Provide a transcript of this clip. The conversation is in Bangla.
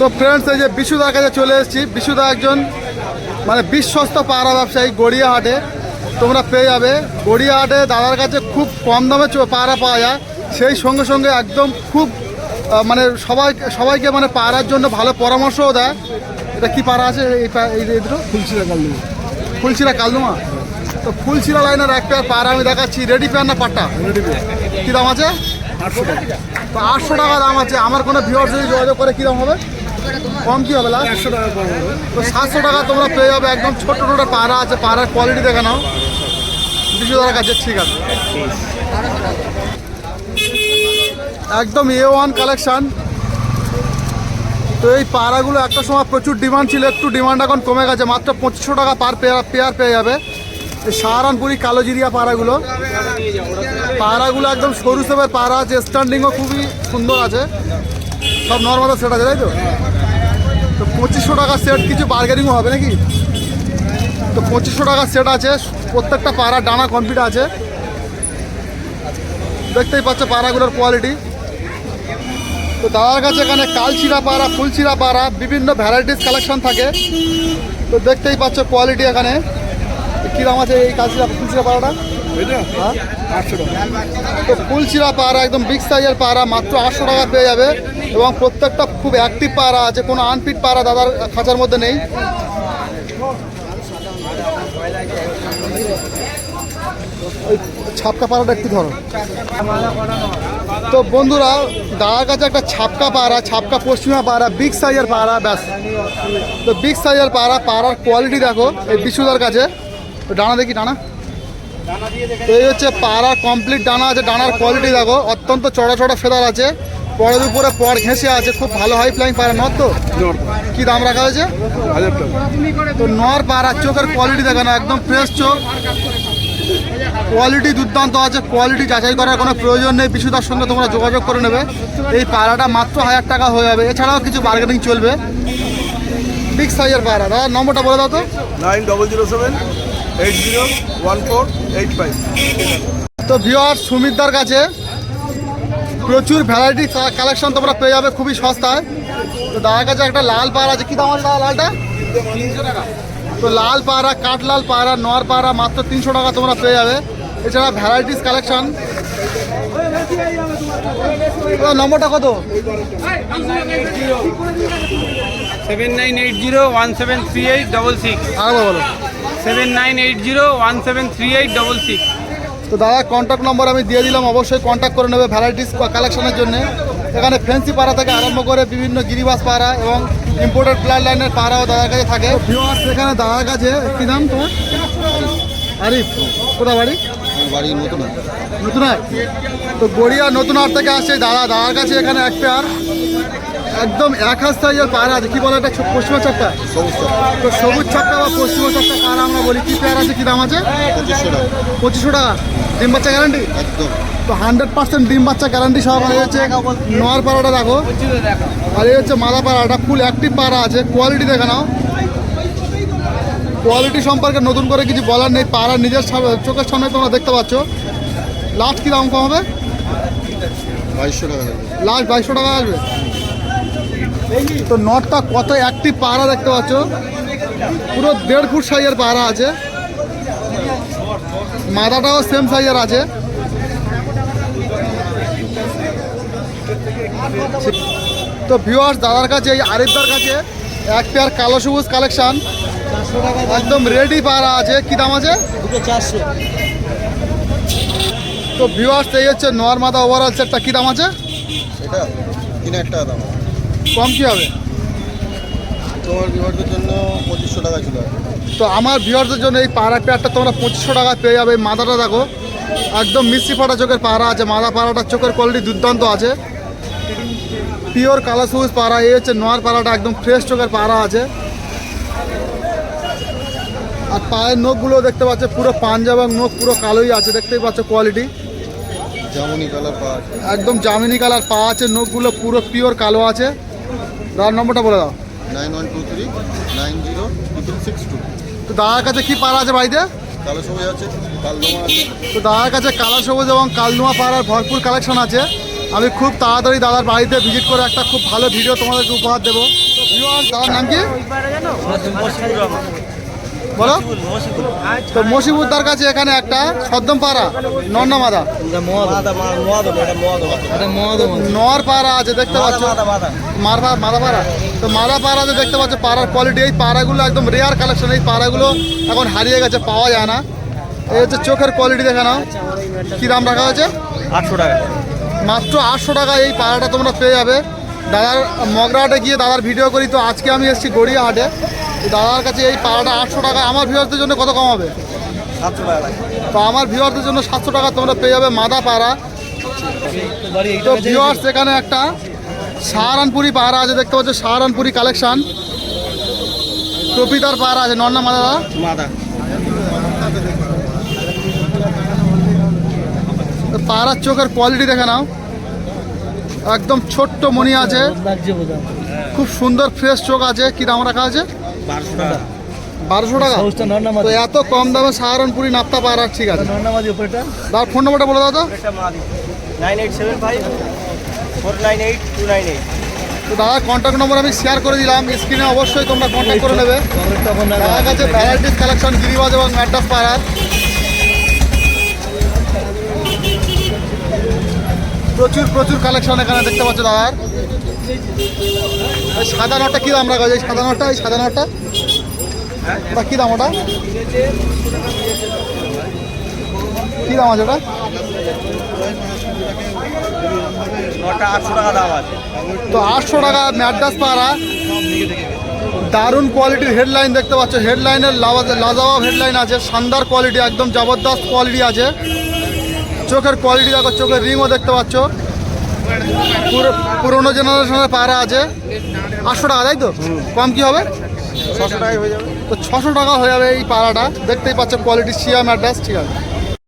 তো ফ্রেন্ডস এই যে বিশুদার কাছে চলে এসেছি। বিশুদা একজন মানে বিশ্বস্ত পাড়া ব্যবসায়ী গড়িয়াহাটে। তোমরা পেয়ে যাবে। গড়িয়াহাটে দাদার কাছে খুব কম দামে পাড়া পাওয়া যায়। সেই সঙ্গে সঙ্গে একদম খুব মানে সবাই সবাইকে মানে পাড়ার জন্য ভালো পরামর্শও দেয়। এটা কি পাড়া আছে? এই দুটো? ফুলশিরা কালদুমা। ফুলশিরা কালদুমা। তো ফুলশিরা লাইনের এক পেয়ার পাড়া আমি দেখাচ্ছি। রেডি পেয়ার না পাট্টা? রেডি পেয়ে কী দাম আছে? আটশো টাকা তো আটশো টাকা দাম আছে। আমার কোনো ভিওর যদি যোগাযোগ করে কী দাম হবে? কম কী হবে লাস্ট? একশো টাকা কম হবে। তো সাতশো টাকা তোমরা পেয়ে যাবে। একদম ছোট ছোট পাড়া আছে। পাড়ার কোয়ালিটি দেখে নাও। দুশো টাকার কাছে ঠিক আছে। একদম এ ওয়ান কালেকশান তো এই পাড়াগুলো একটা সময় প্রচুর ডিমান্ড ছিল। একটু ডিমান্ড এখন কমে গেছে। মাত্র পঁচিশশো টাকা পার পেয়ার পেয়ার পেয়ে যাবে। সাহারানপুরি কালোজিরিয়া পাড়াগুলো। পাড়াগুলো একদম সরু সবের পাড়া আছে স্ট্যান্ডিংও খুবই সুন্দর আছে। সব নর্মাল সেট আছে, তাই তো? তো পঁচিশশো টাকা সেট কিছু বার্গেনিংও হবে নাকি? তো পঁচিশশো টাকা সেট আছে, প্রত্যেকটা পাড়া ডানা কমপ্লিট আছে। দেখতেই পাচ্ছ পাড়াগুলোর কোয়ালিটি তো দাদার কাছে এখানে কালচিরা পাড়া, ফুলচিরা পাড়া, বিভিন্ন ভ্যারাইটিস কালেকশন থাকে। তো দেখতেই পাচ্ছ কোয়ালিটি এখানে। কী দাম আছে এই কালচিরা ফুলচিরা পাড়াটা? হ্যাঁ? আটশো টাকা। তো ফুলচিরা পাড়া একদম বিগ সাইজের পাড়া মাত্র আটশো টাকা পেয়ে যাবে। এবং প্রত্যেকটা খুব অ্যাক্টিভ পাড়া আছে কোনো আনফিট পাড়া দাদার খাঁচার মধ্যে নেই। ওই ছাপকা পাড়াটা একটু ধরো। তো বন্ধুরা দাদার কাছে একটা ছাপকা পাড়া ছাপকা পশ্চিমা পাড়া বিগ সাইজের পাড়া ব্যাস। তো বিগ সাইজের পাড়া পাড়ার কোয়ালিটি দেখো এই বিশুদার কাছে। তো ডানা দেখি ডানা। তো এই হচ্ছে পাড়া কমপ্লিট ডানা আছে ডানার কোয়ালিটি দেখো অত্যন্ত চড়া চড়া ফেদার আছে। পরের উপরে পর ঘেঁষে আছে খুব ভালো হাই ফ্লাইং পাড়া নর তো? কি দাম রাখা হয়েছে? তো নর পাড়া চোখের কোয়ালিটি দেখো না একদম ফ্রেশ চোখ। কোয়ালিটি দুর্দান্ত আছে কোয়ালিটি যাচাই করার কোনো প্রয়োজন নেই বিশুদার সঙ্গে তোমরা যোগাযোগ করে নেবে। এই পাড়াটা মাত্র হাজার টাকা হয়ে যাবে এছাড়াও কিছু বার্গেনিং চলবে। বিগ সাইজের পাড়া। দাদা নম্বরটা বলে দাও তো। Nine double zero seven eight zero one four eight five তো ভিওয়ার সুমিতদার কাছে প্রচুর ভ্যারাইটি কালেকশন তোমরা পেয়ে যাবে খুবই সস্তায়। তো দাদার কাছে একটা লাল পাড়া আছে। কী দাম আছে দাদা লালটা? তো লাল পাড়া কাঠলাল পাড়া নর পাড়া মাত্র তিনশো টাকা তোমরা পেয়ে যাবে। এছাড়া ভ্যারাইটিস কালেকশন নম্বরটা কত? Seven nine eight zero one seven three eight double six. আরেকবার বলো। Seven nine eight zero one seven three eight double six তো দাদা কন্ট্যাক্ট নম্বর আমি দিয়ে দিলাম, অবশ্যই কন্ট্যাক্ট করে নেবে ভ্যারাইটিস কালেকশনের জন্য। এখানে ফ্যান্সি পাড়া থেকে আরম্ভ করে বিভিন্ন গিরিবাস পাড়া এবং ইম্পোর্টেড ব্লাড লাইনের পাড়াও দাদার কাছে থাকে। সেখানে দাদার কাছে, কী নাম তোমার? আরিফ। কোথা বাড়ি? বাড়ি নতুন নতুন তো গড়িয়া নতুন হাট থেকে আসছে দাদা দাদার কাছে এখানে এক পেয়ার। একদম এক হাত সাইজের পাড়া আছে। কি বলে এটা? ছ- পশ্চিমা চাপটা? তো সবুজ চাপটা বা পশ্চিমা চাপটা পাড়া আমরা বলি কি পেয়ার আছে? কি দাম আছে? পঁচিশশো টাকা। পঁচিশশো টাকা। ডিম বাচ্চা গ্যারান্টি একদম। তো হান্ড্রেড পার্সেন্ট ডিম বাচ্চা গ্যারান্টি সহ মানে হচ্ছে নোয়ার পাড়াটা দেখো। আর এই হচ্ছে মালা পাড়াটা ফুল অ্যাক্টিভ পাড়া আছে। কোয়ালিটি দেখে নাও। কোয়ালিটি সম্পর্কে নতুন করে কিছু বলার নেই পাড়ার নিজের চোখের সামনে তোমরা দেখতে পাচ্ছ। লাস্ট কী দাম কম হবে? বাইশশো টাকা লাস্ট বাইশশো টাকা আসবে তো নটটা কত একটি পাড়া দেখতে পাচ্ছ? পুরো দেড় ফুট সাইজের পাড়া আছে। মাথাটাও সেম সাইজের আছে। তো ভিউয়ার্স দাদার কাছে এই আরিফদার কাছে এক পেয়ার কালো সবুজ কালেকশন একদম রেডি পাড়া আছে। কি দাম আছে? তো ভিউয়ার্স এই হচ্ছে নোয়ার মাথা ওভারঅল সেটটা কি দাম আছে? এটা তিন দাম। কম কি হবে? তোমার বিভাগের জন্য পঁচিশশো টাকা ছিল। তো আমার ভিউয়ারদের জন্য এই পাড়া পেয়ারটা তোমরা পঁচিশশো টাকা পেয়ে যাবে। এই মাথাটা দেখো একদম মিষ্টি ফাটা চোখের পাড়া আছে। মাথা পাড়াটার চোখের কোয়ালিটি দুর্দান্ত আছে। পিওর কালো সবুজ পাড়া এই হচ্ছে নোয়ার পাড়াটা একদম ফ্রেশ চোখের পাড়া আছে। আর পায়ের নখগুলো দেখতে পাচ্ছ পুরো পাঞ্জাব এবং নখ পুরো কালোই আছে দেখতেই পাচ্ছ কোয়ালিটি যেমনই কালার আছে। একদম জামিনি কালার পা আছে নখগুলো পুরো পিওর কালো আছে। দাদার নম্বরটা বলে দাও। Nine one two three nine zero six two. তো দাদার কাছে কি পাড়া আছে বাড়িতে? কালো সবুজ আছে কালদমা আছে। তো দাদার কাছে কালা সবুজ এবং কালনুয়া পাড়ার ভরপুর কালেকশন আছে। আমি খুব তাড়াতাড়ি দাদার বাড়িতে ভিজিট করে একটা খুব ভালো ভিডিও তোমাদেরকে উপহার দেবো। দাদার নাম কি? বলো? তো মসিবুদ্দার কাছে এখানে একটা সদ্যম পাড়া নন্না মাদা নর পাড়া আছে দেখতে পাচ্ছ? মাদা পাড়া। তো মাদা পাড়াতে দেখতে পাচ্ছ পাড়ার কোয়ালিটি এই পাড়াগুলো একদম রেয়ার কালেকশন এই পাড়াগুলো এখন হারিয়ে গেছে পাওয়া যায় না। এই হচ্ছে চোখের কোয়ালিটি দেখে নাও। কী দাম রাখা হয়েছে? আটশো টাকা। মাত্র আটশো টাকা এই পাড়াটা তোমরা পেয়ে যাবে। দাদার মগরাহাটে গিয়ে দাদার ভিডিও করি। তো আজকে আমি এসেছি গড়িয়াহাটে। দাদার কাছে এই পাড়াটা আটশো টাকা আমার ভিউয়ারদের জন্য কত কম হবে? সাতশো টাকা তো আমার ভিউয়ারদের জন্য সাতশো টাকা তোমরা পেয়ে যাবে মাদা পাড়া। তো ভিউয়ার্স এখানে একটা সাহারানপুরি পাড়া আছে দেখতে পাচ্ছ সাহারানপুরি কালেকশন টপিতার পাড়া আছে নন্না মাদা মাদা। পাড়ার চোখের কোয়ালিটি দেখে নাও। একদম ছোট্ট মনি আছে। খুব সুন্দর ফ্রেশ চোখ আছে। কি দাম রাখা আছে? বারোশো টাকা। বারোশো টাকা? তো এত কম দামে সাহারানপুরি নাপ্তা পাড়া ঠিক আছে। দাও ফোন নম্বরটা বলে দাও তো। তো দাদা কন্ট্যাক্ট নম্বর আমি শেয়ার করে দিলাম। স্ক্রিনে অবশ্যই তোমরা কন্ট্যাক্ট করে নেবে। দাদার কাছে ভ্যারাইটিস কালেকশন গিরিবাজ এবং ম্যাড্রাস পাড়ার প্রচুর প্রচুর কালেকশন এখানে দেখতে পাচ্ছ দাদার। এই সাদা নটটা কী দাম রাখা এই সাদা নটটা এই সাদা নটটা? ওটা কী দাম ওটা? কী দাম আছে ওটা? নটা তো আটশো টাকা ম্যাড্রাস পাড়া। দারুণ কোয়ালিটির হেডলাইন দেখতে পাচ্ছ। হেডলাইনের লাজাবাব হেডলাইন আছে। শানদার কোয়ালিটি একদম জবরদস্ত কোয়ালিটি আছে। চোখের কোয়ালিটি দেখো চোখের রিংও দেখতে পাচ্ছ। পুরোনো জেনারেশনের পাড়া আছে। আটশো টাকা তাই তো? কম কি হবে? ছশো টাকা হয়ে যাবে। তো ছশো টাকা হয়ে যাবে এই পাড়াটা। দেখতেই পাচ্ছ কোয়ালিটি শিয়া ম্যাড্রাস ঠিক আছে।